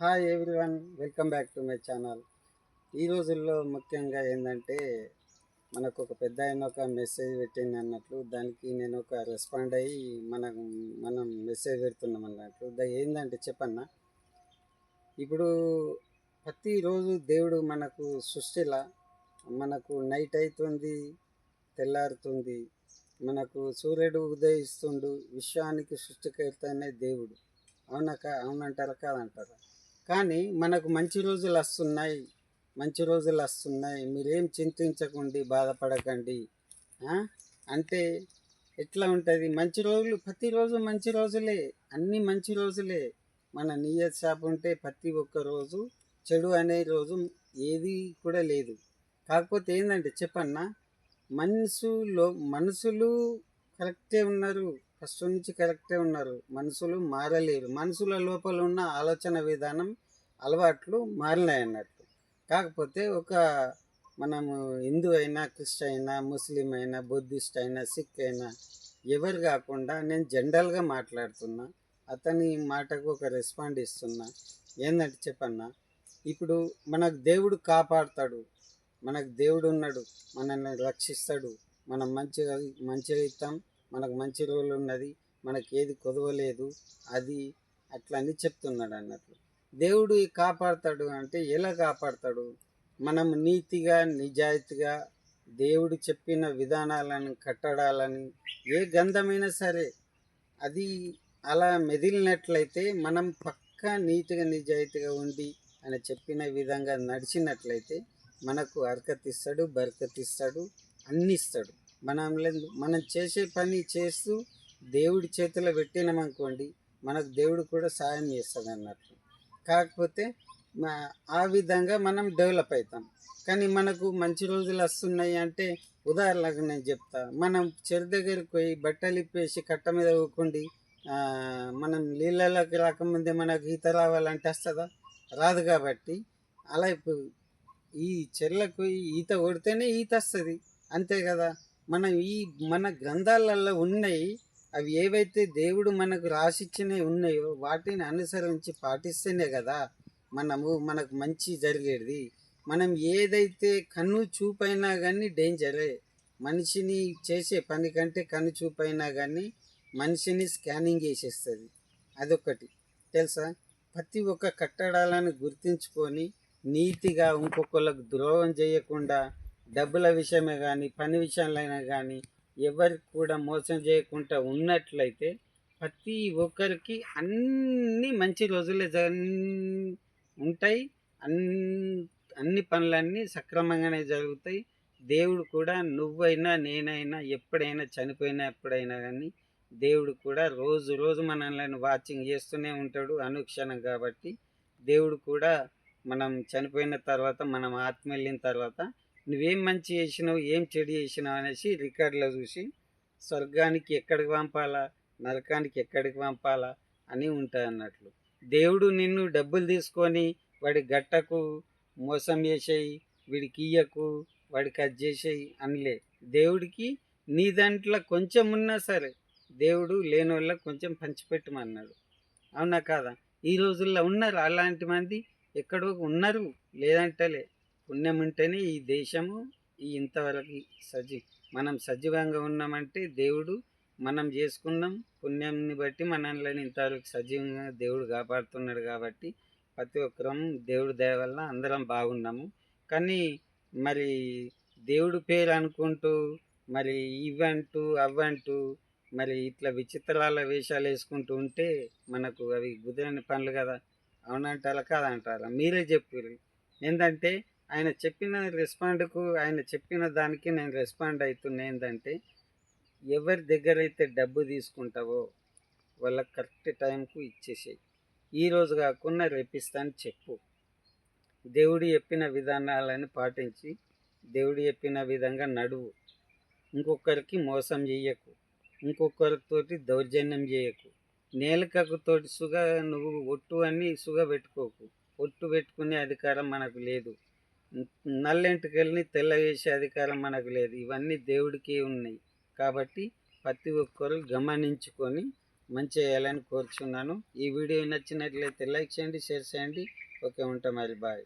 Hi everyone welcome back to my channel ఈ రోజుల్లో ముఖ్యంగా ఏంటంటే మనకు ఒక పెద్ద ఆయన ఒక మెసేజ్ పెట్టింది అన్నట్లు దానికి నేను ఒక రెస్పాండ్ అయ్యి మనం మనం మెసేజ్ పెడుతున్నాం అన్నట్లు. దా ఏంటంటే చెప్పన్నా ఇప్పుడు ప్రతిరోజు దేవుడు మనకు సృష్టిలా మనకు నైట్ అవుతుంది తెల్లారుతుంది మనకు సూర్యుడు ఉదయిస్తుండు విశ్వానికి సృష్టికర్తనే దేవుడు. అవునక అవునంటారా కాదంటారా? కానీ మనకు మంచి రోజులు వస్తున్నాయి. మంచి రోజులు వస్తున్నాయి. మీరేం చింతించకండి బాధపడకండి. అంటే ఎట్లా ఉంటుంది? మంచి రోజులు ప్రతిరోజు మంచి రోజులే. అన్నీ మంచి రోజులే. మన నియత్ షాప్ ఉంటే ప్రతి ఒక్క రోజు చెడు అనే రోజు ఏది కూడా లేదు. కాకపోతే ఏంటంటే చెప్పన్నా మనసులో మనసులు కరెక్టే ఉన్నారు. ఫస్ట్ నుంచి కరెక్టే ఉన్నారు. మనుషులు మారలేరు. మనసుల లోపల ఉన్న ఆలోచన విధానం అలవాట్లు మారినాయన్నట్టు. కాకపోతే ఒక మనము హిందూ అయినా క్రిస్టియన్ అయినా ముస్లిం అయినా బుద్ధిస్ట్ అయినా సిక్ అయినా ఎవరు కాకుండా నేను జనరల్గా మాట్లాడుతున్నా అతని మాటకు ఒక రెస్పాండ్ ఇస్తున్నా. ఏంటంటే చెప్పన్నా ఇప్పుడు మనకు దేవుడు కాపాడుతాడు. మనకు దేవుడు ఉన్నాడు. మనల్ని రక్షిస్తాడు. మనం మంచిగా మంచిగా ఇస్తాం మనకు మంచి రోజులు ఉన్నది మనకి ఏది కొదవలేదు అది అట్లా అని చెప్తున్నాడు అన్నట్లు. దేవుడు కాపాడుతాడు అంటే ఎలా కాపాడతాడు? మనం నీతిగా నిజాయితీగా దేవుడు చెప్పిన విధానాలను కట్టడాలని ఏ గంధమైనా సరే. అది అలా మెదిలినట్లయితే మనం పక్కా నీతిగా నిజాయితీగా ఉండి అని చెప్పిన విధంగా నడిచినట్లయితే మనకు అరకతిస్తాడు బరకతిస్తాడు అన్నిస్తాడు మనం లేదు మనం చేసే పని చేస్తూ దేవుడి చేతిలో పెట్టినామనుకోండి మనకు దేవుడు కూడా సాయం చేస్తుంది అన్నట్లు కాకపోతే ఆ విధంగా మనం డెవలప్ అవుతాం. కానీ మనకు మంచి రోజులు వస్తున్నాయి అంటే ఉదాహరణకు నేను చెప్తా మనం చెరు దగ్గరికి పోయి బట్టలు ఇప్పేసి కట్ట మీద ఊకుండి మనం నీళ్ళలోకి రాకముందే మనకు ఈత రావాలంటే వస్తుందా? రాదు కాబట్టి అలా ఇప్పుడు ఈ చెర్లకు ఈత కొడితేనే ఈత వస్తుంది. అంతే కదా? మనం ఈ మన గ్రంథాలలో ఉన్నాయి అవి ఏవైతే దేవుడు మనకు రాసిచ్చినవి ఉన్నాయో వాటిని అనుసరించి పాటిస్తేనే కదా మనము మనకు మంచి జరిగేది. మనం ఏదైతే కన్ను చూపైనా కానీ డేంజరే. మనిషిని చేసే పని కంటే కన్ను చూపైనా కానీ మనిషిని స్కానింగ్ చేసేస్తుంది. అదొకటి తెలుసా? ప్రతి ఒక్క కట్టడాలను గుర్తించుకొని నీతిగా ఇంకొకళ్ళకు ద్రోహం చేయకుండా డబ్బుల విషయమే కానీ పని విషయంలో కానీ ఎవరికి కూడా మోసం చేయకుండా ఉన్నట్లయితే ప్రతి ఒక్కరికి అన్ని మంచి రోజులే ఉంటాయి. అన్ని అన్ని పనులన్నీ సక్రమంగానే జరుగుతాయి. దేవుడు కూడా నువ్వైనా నేనైనా ఎప్పుడైనా చనిపోయినా ఎప్పుడైనా కానీ దేవుడు కూడా రోజు రోజు మనల్ని వాచింగ్ చేస్తూనే ఉంటాడు అనుక్షణం కాబట్టి దేవుడు కూడా మనం చనిపోయిన తర్వాత మనం ఆత్మ వెళ్ళిన తర్వాత నువ్వేం మంచి చేసినావు ఏం చెడు చేసినావు అనేసి రికార్డులో చూసి స్వర్గానికి ఎక్కడికి పంపాలా నరకానికి ఎక్కడికి పంపాలా అని ఉంటాయి అన్నట్లు. దేవుడు నిన్ను డబ్బులు తీసుకొని వాడి గట్టకు మోసం చేసేయి వీడికి ఇయ్యకు వాడికి అది చేసేయి అనిలే. దేవుడికి నీ దాంట్లో కొంచెం ఉన్నా సరే దేవుడు లేని వల్ల కొంచెం పంచిపెట్టమన్నాడు. అవునా కాదా? ఈ రోజుల్లో ఉన్నారు అలాంటి మంది ఎక్కడో ఉన్నారు లేదంటలే. పుణ్యం ఉంటేనే ఈ దేశము ఈ ఇంతవరకు సజీ మనం సజీవంగా ఉన్నామంటే దేవుడు మనం చేసుకున్నాం. పుణ్యంని బట్టి మనల్ని ఇంతవరకు సజీవంగా దేవుడు కాపాడుతున్నాడు కాబట్టి ప్రతి ఒక్కరం దేవుడు దయ వల్ల అందరం బాగున్నాము. కానీ మరి దేవుడు పేరు అనుకుంటూ మరి ఇవంటూ అవ్వంటూ మరి ఇట్లా విచిత్రాల వేషాలు వేసుకుంటూ ఉంటే మనకు అవి కుదిరని పనులు కదా. అవునంటారా? కాదంటారా? మీరే చెప్పారు ఏంటంటే ఆయన చెప్పిన రెస్పాండ్కు ఆయన చెప్పిన దానికి నేను రెస్పాండ్ అవుతున్నా ఏంటంటే ఎవరి దగ్గర అయితే డబ్బు తీసుకుంటావో వాళ్ళ కరెక్ట్ టైంకు ఇచ్చేసేయి. ఈరోజు కాకుండా రేపిస్తాను చెప్పు. దేవుడు చెప్పిన విధానాలను పాటించి దేవుడు చెప్పిన విధంగా నడువు. ఇంకొకరికి మోసం చేయకు ఇంకొకరితోటి దౌర్జన్యం చేయకు నేలకకుతోటి సుగ నువ్వు ఒట్టు అని సుగ పెట్టుకోకు. ఒట్టు పెట్టుకునే అధికారం మనకు లేదు. నల్లెంటికెళ్ళని తెల్ల వేసే అధికారం మనకు లేదు. ఇవన్నీ దేవుడికి ఉన్నాయి. కాబట్టి ప్రతి ఒక్కరు గమనించుకొని మంచి చేయాలని కోరుచున్నాను. ఈ వీడియో నచ్చినట్లయితే లైక్ చేయండి షేర్ చేయండి. ఓకే ఉంటాం మరి. బాయ్.